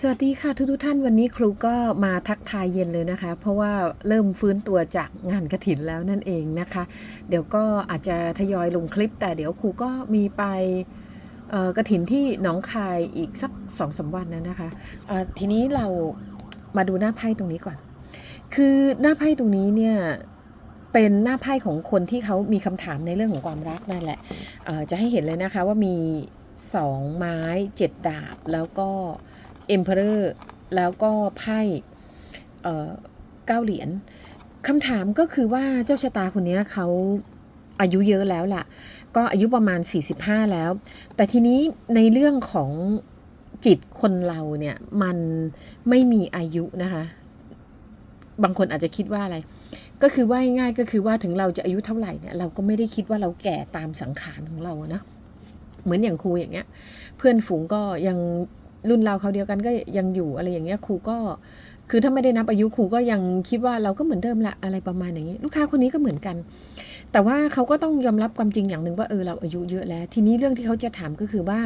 สวัสดีค่ะทุกทุกๆท่านวันนี้ครูก็มาทักทายเย็นเลยนะคะ เพราะว่าเริ่มฟื้นตัวจากงานกระถินแล้วนั่นเองนะคะ เดี๋ยวก็อาจจะทยอยลงคลิป แต่เดี๋ยวครูก็มีไปกระถินที่หนองคายอีกสักสองสามวันนะนนะคะทีนี้เรามาดูหน้าไพ่ตรงนี้ก่อน คือหน้าไพ่ตรงนี้เนี่ยเป็นหน้าไพ่ของคนที่เขามีคำถามในเรื่องของความรักนั่นแหละจะให้เห็นเลยนะคะว่ามีสองไม้เจ็ดดาบแล้วก็ Emperor แล้วก็ไพ่เก้าเหรียญคำถามก็คือว่าเจ้าชะตาคนนี้เขาอายุเยอะแล้วล่ะ ก็อายุประมาณ 45 แล้ว แต่ทีนี้ในเรื่องของจิตคนเราเนี่ยมันไม่มีอายุนะคะ บางคนอาจจะคิดว่าอะไร ก็คือว่าง่ายก็คือว่าถึงเราจะอายุเท่าไหร่เนี่ยเราก็ไม่ได้คิดว่าเราแก่ตามสังขารของเรานะเหมือนอย่างครูอย่างเงี้ย เพื่อนฝูงก็ยัง รุ่นเราเขาเดียวกันก็ยังอยู่อะไรอย่างเงี้ยครูก็คือถ้าไม่ได้นับอายุครูก็ยังคิดว่าเราก็เหมือนเดิมละอะไรประมาณอย่างนี้ ลูกค้าคนนี้ก็เหมือนกัน แต่ว่าเขาก็ต้องยอมรับความจริงอย่างหนึ่งว่าเออเราอายุเยอะแล้ว ทีนี้เรื่องที่เขาจะถามก็คือว่า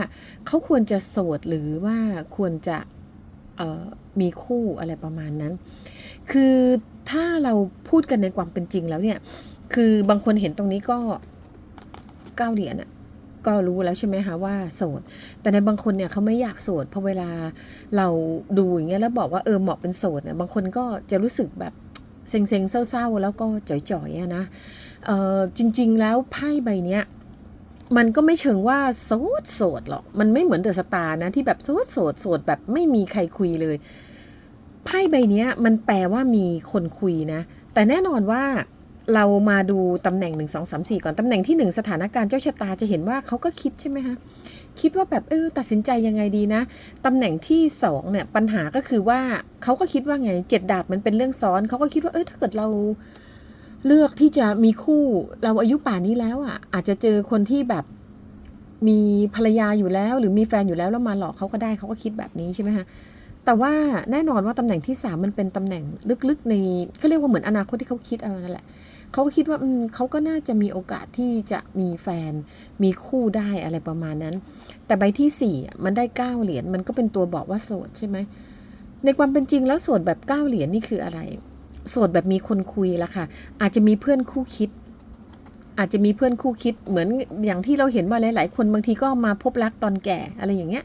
เขาควรจะโสดหรือว่าควรจะมีคู่อะไรประมาณนั้น คือถ้าเราพูดกันในความเป็นจริงแล้วเนี่ย คือบางคนเห็นตรงนี้ก็เก้าเหรียญอะ ก็รู้แล้วใช่ไหมคะว่าโสด แต่ในบางคนเนี่ยเขาไม่อยากโสดเพราะเวลาเราดูอย่างเงี้ยแล้วบอกว่าเออเหมาะเป็นโสดเนี่ยบางคนก็จะรู้สึกแบบเซ็งๆเศร้าๆ แล้วก็จ่อยๆนะเออจริง ๆ แล้วไพ่ใบเนี้ยมันก็ไม่เชิงว่าโสดโสดหรอก มันไม่เหมือนเดอะสตาร์นะที่แบบโสดโสดโสดแบบไม่มีใครคุยเลย ไพ่ใบเนี้ยมันแปลว่ามีคนคุยนะ แต่แน่นอนว่า เรามาดูตำแหน่ง 1 2 3 4 ก่อน ตำแหน่งที่ 1 สถานการณ์เจ้าชะตาจะเห็นว่าเขาก็คิดใช่ไหมคะคิดว่าแบบเออตัดสินใจยังไงดีนะ ตำแหน่งที่2เนี่ยปัญหาก็คือว่าเขาก็คิดว่าไงเจ็ดดาบมันเป็นเรื่องซ้อนเขาก็คิดว่าเออถ้าเกิดเราเลือกที่จะมีคู่เราอายุป่านนี้แล้วอะ อาจจะเจอคนที่แบบมีภรรยาอยู่แล้ว หรือมีแฟนอยู่แล้วแล้วมาหลอกเขาก็ได้เขาก็คิดแบบนี้ใช่ไหมคะแต่ว่าแน่นอนว่าตำแหน่งที่ 3 มันเป็นตำแหน่งลึกๆในก็เรียกว่าเหมือนอนาคตที่เขาคิดเอานั่นแหละ เขาคิดว่าเขาก็น่าจะมีโอกาสที่จะมีแฟนมีคู่ได้อะไรประมาณนั้น แต่ใบที่4อ่มันได้ 9 เหรียญมันก็เป็นตัวบอกว่าโสดใช่ไหมในความเป็นจริงแล้วโสดแบบ 9 เหรียญนี่คืออะไร โสดแบบมีคนคุยละค่ะ อาจจะมีเพื่อนคู่คิด อาจจะมีเพื่อนคู่คิดเหมือนอย่างที่เราเห็นว่าหลาย ๆ คนบางทีก็มาพบรักตอนแก่อะไรอย่างเงี้ย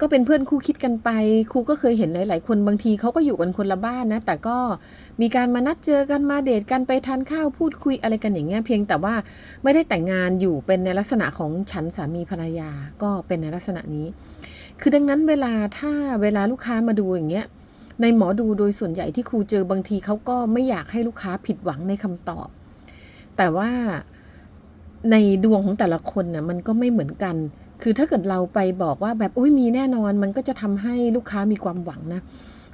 ก็เป็นเพื่อนคู่คิดกันไป ครูก็เคยเห็นหลาย ๆ คนบางทีเขาก็อยู่กันคนละบ้านนะ แต่ก็มีการมานัดเจอกันมาเดทกันไปทานข้าวพูดคุยอะไรกันอย่างเงี้ยเพียงแต่ว่าไม่ได้แต่งงานอยู่เป็นในลักษณะของฉันสามีภรรยาก็เป็นในลักษณะนี้ คือดังนั้นเวลาถ้าเวลาลูกค้ามาดูอย่างเงี้ยในหมอดูโดยส่วนใหญ่ที่ครูเจอบางทีเขาก็ไม่อยากให้ลูกค้าผิดหวังในคำตอบ แต่ว่าในดวงของแต่ละคนน่ะมันก็ไม่เหมือนกัน คือถ้าเกิดเราไปบอกว่าแบบอุ้ยมีแน่นอนมันก็จะทำให้ลูกค้ามีความหวังนะ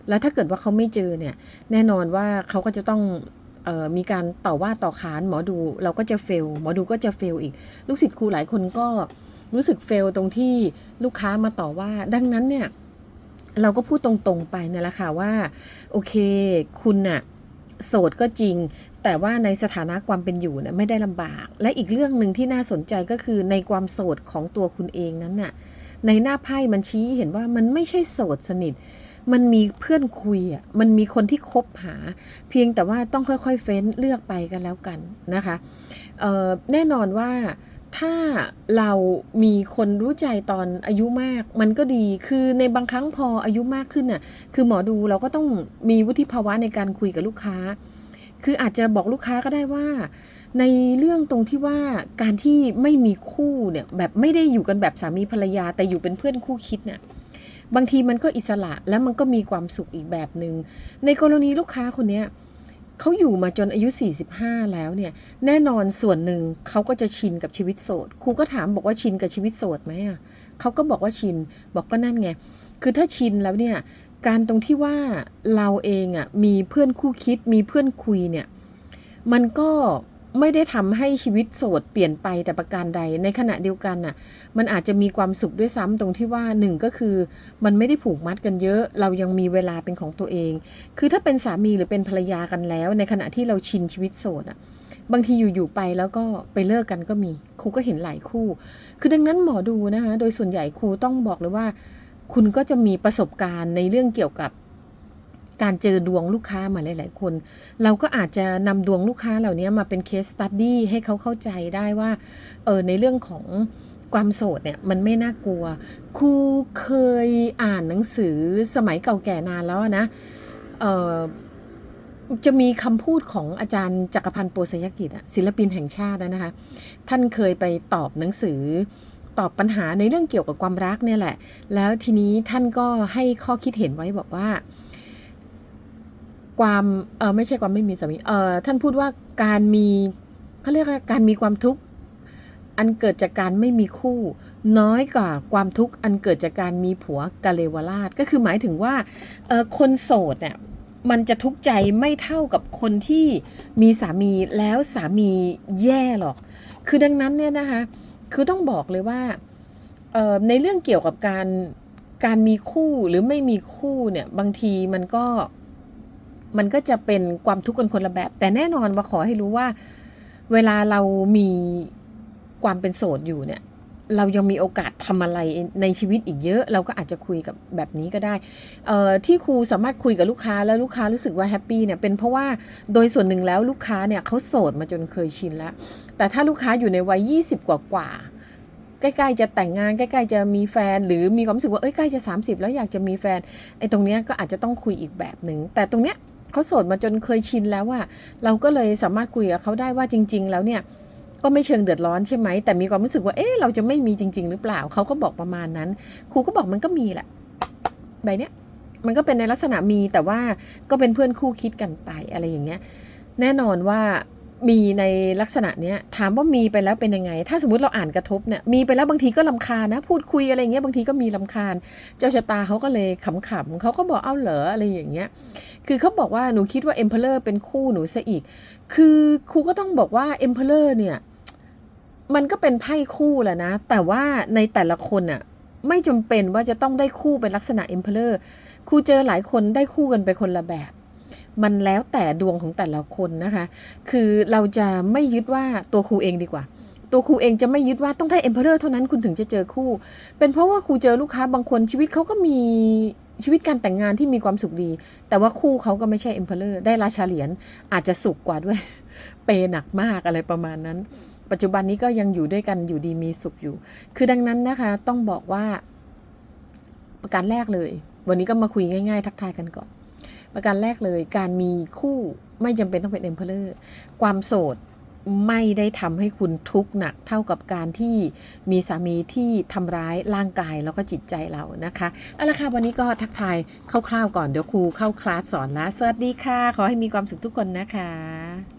แล้วถ้าเกิดว่าเขาไม่เจอเนี่ย แน่นอนว่าเขาก็จะต้องออมีการต่อว่าต่อขานหมอดูเราก็จะเฟลหมอดูก็จะเฟลอีก ลูกศิษย์ครูหลายคนก็รู้สึกเฟลตรงที่ลูกค้ามาต่อว่า ดังนั้นเนี่ย เราก็พูดตรงๆไปนั่นแหละค่ะว่า โอเค คุณน่ะ โสดก็จริง แต่ว่าในสถานะความเป็นอยู่เนี่ยไม่ได้ลำบาก และอีกเรื่องหนึ่งที่น่าสนใจก็คือในความโสดของตัวคุณเองนั้นน่ะในหน้าไพ่มันชี้เห็นว่ามันไม่ใช่โสดสนิท มันมีเพื่อนคุยอะ มันมีคนที่คบหา เพียงแต่ว่าต้องค่อยๆเฟ้นเลือกไปกันแล้วกันนะคะแน่นอนว่า ถ้าเรามีคนรู้ใจตอนอายุมาก มันก็ดีคือในบางครั้งพออายุมากขึ้นน่ะ คือหมอดูเราก็ต้องมีวุฒิภาวะในการคุยกับลูกค้า คืออาจจะบอกลูกค้าก็ได้ว่า ในเรื่องตรงที่ว่าการที่ไม่มีคู่เนี่ยแบบไม่ได้อยู่กันแบบสามีภรรยา แต่อยู่เป็นเพื่อนคู่คิดเนี่ยบางทีมันก็อิสระแล้วมันก็มีความสุขอีกแบบหนึง่งในกรณีลูกค้าคนเนี้ย เขาอยู่มาจนอายุ 45 แล้วเนี่ย แน่นอนส่วนหนึ่งเขาก็จะชินกับชีวิตโสดครูก็ถามบอกว่าชินกับชีวิตโสดไหมอะเขาก็บอกว่าชินบอกก็นั่นไง คือถ้าชินแล้วเนี่ย การตรงที่ว่าเราเองอะมีเพื่อนคู่คิดมีเพื่อนคุยเนี่ย มันก็ ไม่ได้ทำให้ชีวิตโสดเปลี่ยนไปแต่ประการใด ในขณะเดียวกันน่ะ มันอาจจะมีความสุขด้วยซ้ำตรงที่ว่าหนึ่งก็คือ มันไม่ได้ผูกมัดกันเยอะ เรายังมีเวลาเป็นของตัวเอง คือถ้าเป็นสามีหรือเป็นภรรยากันแล้ว ในขณะที่เราชินชีวิตโสดอะบางทีอยู่ๆไปแล้วก็ไปเลิกกันก็มีครูก็เห็นหลายคู่ คือดังนั้นหมอดูนะคะโดยส่วนใหญ่ครูต้องบอกเลยว่า คุณก็จะมีประสบการณ์ในเรื่องเกี่ยวกับ การเจอดวงลูกค้ามาหลาย ๆ คน เราก็อาจจะนำดวงลูกค้าเหล่านี้มาเป็นเคสตัดดี้ให้เขาเข้าใจได้ว่าเออในเรื่องของความโสดเนี่ยมันไม่น่ากลัว ครูเคยอ่านหนังสือสมัยเก่าแก่นานแล้วนะเออจะมีคำพูดของอาจารย์จักรพันธ์โปสยกิจศิลปินแห่งชาตินะคะ ท่านเคยไปตอบหนังสือตอบปัญหาในเรื่องเกี่ยวกับความรักเนี่ยแหละ แล้วทีนี้ท่านก็ให้ข้อคิดเห็นไว้บอกว่า ความเออไม่ใช่ความไม่มีสามีเออท่านพูดว่าการมีเขาเรียกว่าการมีความทุกข์อันเกิดจากการไม่มีคู่ น้อยกว่าความทุกข์อันเกิดจากการมีผัวกะเลวราชก็คือหมายถึงว่าเออคนโสดเนี่ยมันจะทุกข์ใจไม่เท่ากับคนที่มีสามีแล้วสามีแย่หรอก คือดังนั้นเนี่ยนะคะคือต้องบอกเลยว่าเออในเรื่องเกี่ยวกับการการมีคู่หรือไม่มีคู่เนี่ยบางทีมันก็ มันก็จะเป็นความทุกข์กันคนละแบบ แต่แน่นอนว่าขอให้รู้ว่า เวลาเรามีความเป็นโสดอยู่เนี่ย เรายังมีโอกาสทำอะไรในชีวิตอีกเยอะ เราก็อาจจะคุยกับแบบนี้ก็ได้เออที่ครูสามารถคุยกับลูกค้าแล้วลูกค้ารู้สึกว่าแฮปปี้เนี่ยเป็นเพราะว่าโดยส่วนหนึ่งแล้วลูกค้าเนี่ยเขาโสดมาจนเคยชินแล้ว แต่ถ้าลูกค้าอยู่ในวัย 20 กว่ากว่าใกล้ๆจะแต่งงานใกล้ๆจะมีแฟน หรือมีความรู้สึกว่าเอ้ยใกล้จะ 30 แล้วอยากจะมีแฟนไอ้ตรงเนี้ยก็อาจจะต้องคุยอีกแบบหนึ่งแต่ตรงเนี้ย เขาโสดมาจนเคยชินแล้วว่าเราก็เลยสามารถคุยกับเขาได้ว่าจริง ๆ แล้วเนี่ยก็ไม่เชิงเดือดร้อนใช่ไหม แต่มีความรู้สึกว่า เอ๊ะ เราจะไม่มีจริง ๆ หรือเปล่า เขาก็บอกประมาณนั้น ครูก็บอกมันก็มีแหละ ใบเนี้ย มันก็เป็นในลักษณะมี แต่ว่าก็เป็นเพื่อนคู่คิดกันไปอะไรอย่างเงี้ย แน่นอนว่า มีในลักษณะเนี้ยถามว่ามีไปแล้วเป็นยังไง ถ้าสมมติเราอ่านกระทบเนี่ยมีไปแล้วบางทีก็ลำคาญนะ พูดคุยอะไรเงี้ยบางทีก็มีลำคาญ เจ้าชะตาเขาก็เลยขำๆเขาก็บอกเอ้าเหรออะไรอย่างเงี้ยคือเขาบอกว่าหนูคิดว่า Emperor เป็นคู่หนูซะอีก คือครูก็ต้องบอกว่า Emperor เนี่ยมันก็เป็นไพ่คู่แหละนะ แต่ว่าในแต่ละคนน่ะไม่จำเป็นว่าจะต้องได้คู่เป็นลักษณะ Emperor ครูเจอหลายคนได้คู่กันไปคนละแบบ มันแล้วแต่ดวงของแต่ละคนนะคะ คือเราจะไม่ยึดว่าตัวครูเองดีกว่า ตัวครูเองจะไม่ยึดว่าต้องได้ Emperor เท่านั้นคุณถึงจะเจอคู่ เป็นเพราะว่าครูเจอลูกค้าบางคนชีวิตเขาก็มีชีวิตการแต่งงานที่มีความสุขดี แต่ว่าคู่เขาก็ไม่ใช่ Emperor ได้ราชาเหรียญอาจจะสุขกว่าด้วย เปย์หนักมากอะไรประมาณนั้น ปัจจุบันนี้ก็ยังอยู่ด้วยกันอยู่ดีมีสุขอยู่ คือดังนั้นนะคะ ต้องบอกว่า ประการแรกเลย วันนี้ก็มาคุยง่าย ๆ ทักทายกันก่อน ประการแรกเลย การมีคู่ไม่จำเป็นต้องเป็นเอ็มเพลอร์ความโสดไม่ได้ทำให้คุณทุกข์หนักเท่ากับการที่มีสามีที่ทำร้ายร่างกายแล้วก็จิตใจเรานะคะเอาละค่ะวันนี้ก็ทักทายคร่าวๆก่อนเดี๋ยวครูเข้าคลาสสอนแล้วสวัสดีค่ะ ขอให้มีความสุขทุกคนนะคะ